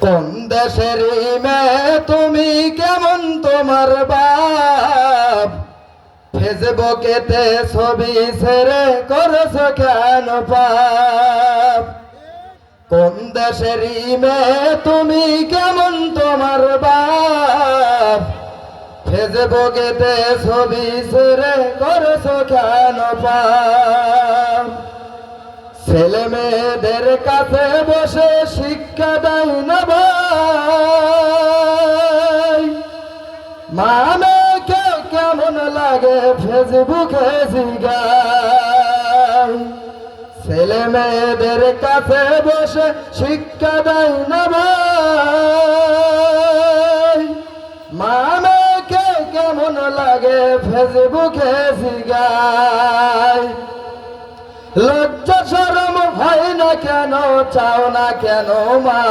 কোন দেশের মেয়ে তুমি কেমন তোমার বাপ? ফেসবুকেতে ছবি ছেড়ে করছ কেন পাপ? কোন দেশের মেয়ে তুমি কেমন তোমার বাপ? ফেসবুকেতে ছবি ছেড়ে করছ কেন পাপ? কাছে বসে শিক্ষা দেয় না ভাই। মামাকে কেমন লাগে ফেসবুকে জিগাই। ছেলে মেয়েদের কাছে বসে শিক্ষা দেয় না ভাই। মামাকে কেমন লাগে ফেসবুকে জিগাই। কেন, চাও না কেন মা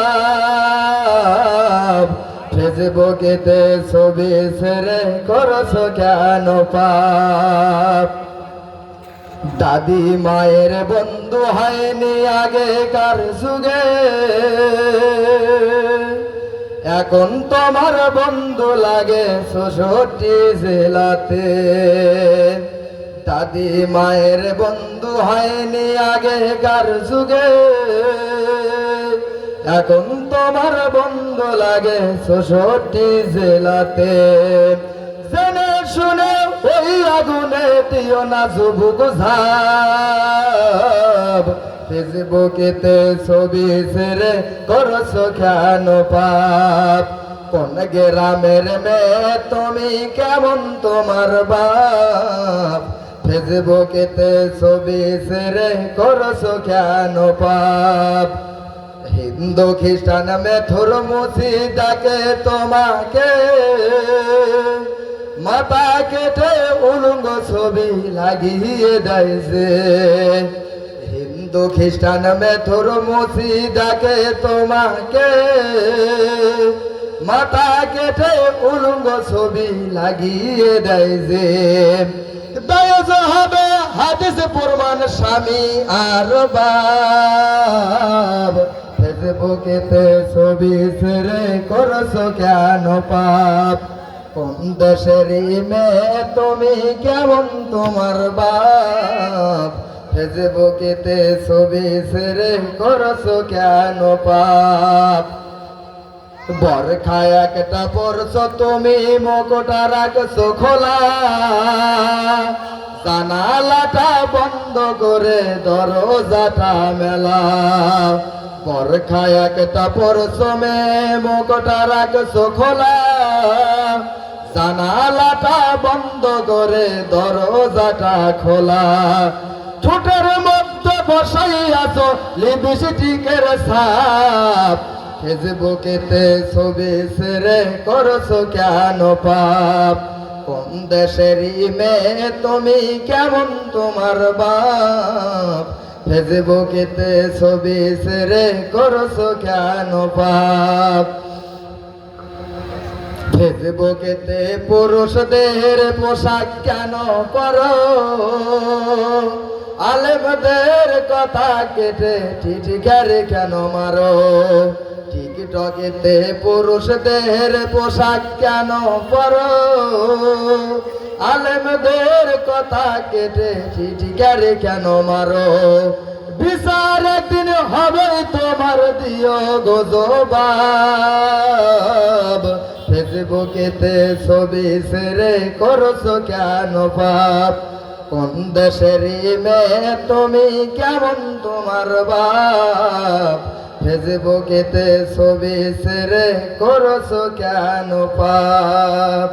ফেসবুকেতে ছবি ছেড়ে করছ কেন, পাপ? দাদি মায়ের বন্ধু হয়নি আগেকার যুগে। এখন তোমার বন্ধু লাগে ষষ্ঠী জেলাতে। দাদি মায়ের বন্ধু হয়নি আগেকার যুগে। এখন তোমার বন্ধু লাগে ষষ্ঠী জেলাতে। জেনে শুনে ওই আগুনে দিও না যুবক ফেসবুকেতে ছবি ছেড়ে করছ কেন পাপ। কোন গ্রামের মেয়ে তুমি কেমন তোমার বাপ? ছবি পাপ। হিন্দু খ্রিস্টান মেথুর মুসি ডাকে তোমাকে মাথা কেটে উলঙ্গ ছবি লাগিয়ে দেয় হিন্দু খ্রিস্টান মেথুর মুসি ডাকে তোমাকে মাথা কেটে উলঙ্গ ছবি লাগিয়ে দেয় যে স্বামী আর ফেসবুকেতে ছবি করছ কেন পাপ? মেয়ে তুমি কেমন তোমার বাপ? ফেসবুকেতে ছবি ছেড়ে করছ কেন পাপ? বরখায় একটা পরশ, তুমি মকটা রাখছো খোলা। জানালাটা বন্ধ করে দরজাটা মেলা। বরখায় একটা পরশ মে মকটা রাখছো খোলা। জানালাটা বন্ধ করে দরজাটা খোলা। ঠোঁটের মধ্যে বসাই আছো, লিপস্টিকের সাপ ফেসবুকেতে ছবি ছেড়ে করছ কেন পাপ? কোন দেশের মেয়ে তুমি কেমন তোমার বাপ? ফেসবুকেতে ছবি ছেড়ে করছ কেন পাপ? ফেসবুকেতে পুরুষদের পোশাক কেন করো আলেমদের কথা কেটে টিটকারে কেন মারো? টিকটকেতে পুরুষদের পোশাক কেন করো আলেমদের কথা কেটে টিটকারে কেন মারো? বিচার একদিন হবে তোমার, দিও গোজবাব ফেসবুকেতে ছবি ছেড়ে করছ কেন পাপ? কোন দেশের মেয়ে তুমি কেমন তোমার বাপ? ফেসবুকেতে ছবি সেরে করছ কেন পাপ?